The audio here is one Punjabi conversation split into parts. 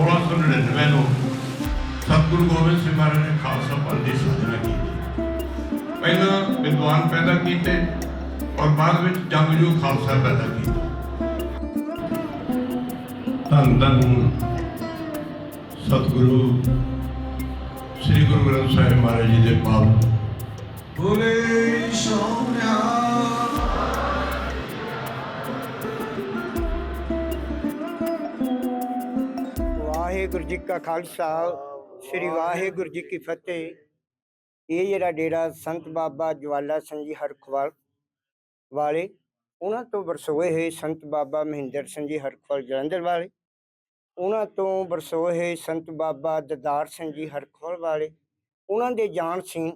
1699 ਨੂੰ ਸਤਿਗੁਰੂ ਗੋਬਿੰਦ ਸਿੰਘ ਮਹਾਰਾਜ ਨੇ ਖਾਲਸਾ ਪੰਥ ਦੀ ਸਾਜਨਾ ਕੀਤੀ। ਪਹਿਲਾਂ ਵਿਦਵਾਨ ਪੈਦਾ ਕੀਤੇ ਔਰ ਬਾਅਦ ਵਿੱਚ ਜੰਗਜੂ ਖਾਲਸਾ ਪੈਦਾ ਕੀਤਾ। ਧੰਨ ਧੰਨ ਸਤਿਗੁਰੂ ਸ੍ਰੀ ਗੁਰੂ ਗ੍ਰੰਥ ਸਾਹਿਬ ਮਹਾਰਾਜ ਜੀ ਦੇ ਪਾਵਨ। ਬੋਲੇ ਸੋਹਣਿਆ ਵਾਹਿਗੁਰੂ ਜੀ ਕਾ ਖਾਲਸਾ, ਸ੍ਰੀ ਵਾਹਿਗੁਰੂ ਜੀ ਕੀ ਫਤਿਹ। ਇਹ ਜਿਹੜਾ ਡੇਰਾ ਸੰਤ ਬਾਬਾ ਜਵਾਲਾ ਸਿੰਘ ਜੀ ਹਰਖਵਾਲ ਵਾਲੇ, ਉਹਨਾਂ ਤੋਂ ਵਰਸੋਏ ਹੋਏ ਸੰਤ ਬਾਬਾ ਮਹਿੰਦਰ ਸਿੰਘ ਜੀ ਹਰਖਵਾਲ ਜਲੰਧਰ ਵਾਲੇ, ਉਹਨਾਂ ਤੋਂ ਵਰਸੋਏ ਹੋਏ ਸੰਤ ਬਾਬਾ ਦਦਾਰ ਸਿੰਘ ਜੀ ਹਰਖਵਾਲ ਵਾਲੇ, ਉਹਨਾਂ ਦੇ ਜਾਣ ਸਿੰਘ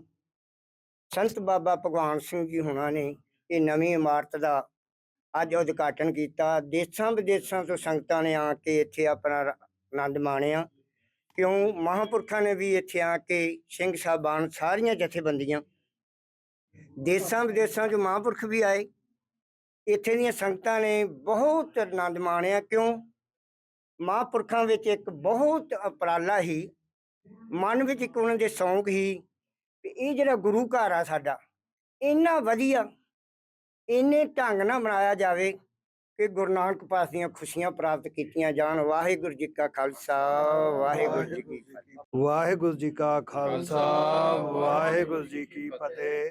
ਸੰਤ ਬਾਬਾ ਭਗਵਾਨ ਸਿੰਘ ਜੀ ਹੁਣਾਂ ਨੇ ਇਹ ਨਵੀਂ ਇਮਾਰਤ ਦਾ ਅੱਜ ਉਦਘਾਟਨ ਕੀਤਾ। ਦੇਸ਼ਾਂ ਵਿਦੇਸ਼ਾਂ ਤੋਂ ਸੰਗਤਾਂ ਨੇ ਆ ਕੇ ਇੱਥੇ ਆਪਣਾ ਆਨੰਦ ਮਾਣਿਆ। ਕਿਉਂ? ਮਹਾਂਪੁਰਖਾਂ ਨੇ ਵੀ ਇੱਥੇ ਆ ਕੇ ਸਿੰਘ ਸਾਹਿਬਾਨ ਸਾਰੀਆਂ ਜਥੇਬੰਦੀਆਂ ਦੇਸ਼ਾਂ ਵਿਦੇਸ਼ਾਂ ਤੋਂ ਮਹਾਂਪੁਰਖ ਵੀ ਆਏ। ਇੱਥੇ ਦੀਆਂ ਸੰਗਤਾਂ ਨੇ ਬਹੁਤ ਆਨੰਦ ਮਾਣਿਆ। ਕਿਉਂ? ਮਹਾਂਪੁਰਖਾਂ ਵਿੱਚ ਇੱਕ ਬਹੁਤ ਉਪਰਾਲਾ ਹੀ, ਮਨ ਵਿੱਚ ਇੱਕ ਉਹਨਾਂ ਦੇ ਸੌਂਕ ਹੀ ਇਹ ਜਿਹੜਾ ਗੁਰੂ ਘਰ ਆ ਸਾਡਾ, ਇੰਨਾ ਵਧੀਆ, ਇੰਨੇ ਢੰਗ ਨਾਲ ਮਨਾਇਆ ਜਾਵੇ। ਕਿ ਗੁਰੂ ਨਾਨਕ ਪਾਸ ਦੀਆਂ ਖੁਸ਼ੀਆਂ ਪ੍ਰਾਪਤ ਕੀਤੀਆਂ ਜਾਣ। ਵਾਹਿਗੁਰੂ ਜੀ ਕਾ ਖਾਲਸਾ, ਵਾਹਿਗੁਰੂ ਜੀ ਕੀ ਫਤਿਹ। ਵਾਹਿਗੁਰੂ ਜੀ ਕਾ ਖਾਲਸਾ, ਵਾਹਿਗੁਰੂ ਜੀ ਕੀ ਫਤਿਹ।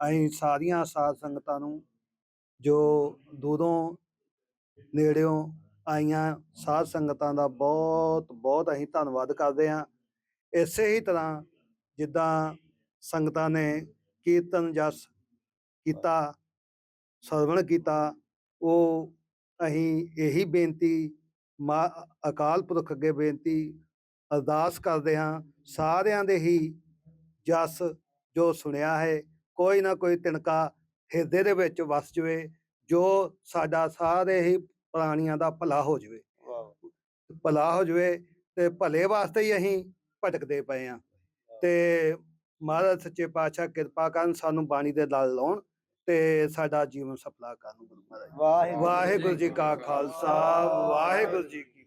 ਅਸੀਂ ਸਾਰੀਆਂ ਸਾਧ ਸੰਗਤਾਂ ਨੂੰ ਜੋ ਦੂਰੋਂ ਨੇੜਿਓਂ ਆਈਆਂ ਸਾਧ ਸੰਗਤਾਂ ਦਾ ਬਹੁਤ ਬਹੁਤ ਅਸੀਂ ਧੰਨਵਾਦ ਕਰਦੇ ਹਾਂ। ਇਸੇ ਹੀ ਤਰ੍ਹਾਂ ਜਿੱਦਾਂ ਸੰਗਤਾਂ ਨੇ ਕੀਰਤਨ ਜਸ ਕੀਤਾ, ਸਰਵਣ ਕੀਤਾ ਉਹ ਅਸੀਂ ਇਹੀ ਬੇਨਤੀ ਮਾ ਅਕਾਲ ਪੁਰਖ ਅੱਗੇ ਬੇਨਤੀ ਅਰਦਾਸ ਕਰਦੇ ਹਾਂ ਸਾਰਿਆਂ ਦੇ ਹੀ ਜਸ ਜੋ ਸੁਣਿਆ ਹੈ ਕੋਈ ਨਾ ਕੋਈ ਤਿਣਕਾ ਹਿਰਦੇ ਦੇ ਵਿੱਚ ਵਸ ਜਵੇ ਜੋ ਸਾਡਾ ਸਾਰੇ ਹੀ ਪ੍ਰਾਣੀਆਂ ਦਾ ਭਲਾ ਹੋ ਜਵੇ। ਭਲਾ ਹੋ ਜਵੇ ਤੇ ਭਲੇ ਵਾਸਤੇ ਹੀ ਅਸੀਂ ਭਟਕਦੇ ਪਏ ਆ ਤੇ ਮਹਾਰਾਜ ਸੱਚੇ ਪਾਤਸ਼ਾਹ ਕਿਰਪਾ ਕਰਨ ਸਾਨੂੰ ਬਾਣੀ ਦੇ ਨਾਲ ਲਾਉਣ। ਤੇ ਸਾਡਾ ਜੀਵਨ ਸਫਲਾ ਕਰਨ ਗੁਰੂ ਮਹਾਰਾਜ ਵਾਹਿਗੁਰੂ ਵਾਹਿਗੁਰੂ ਜੀ ਕਾ ਖਾਲਸਾ ਵਾਹਿਗੁਰੂ ਜੀ ਕੀ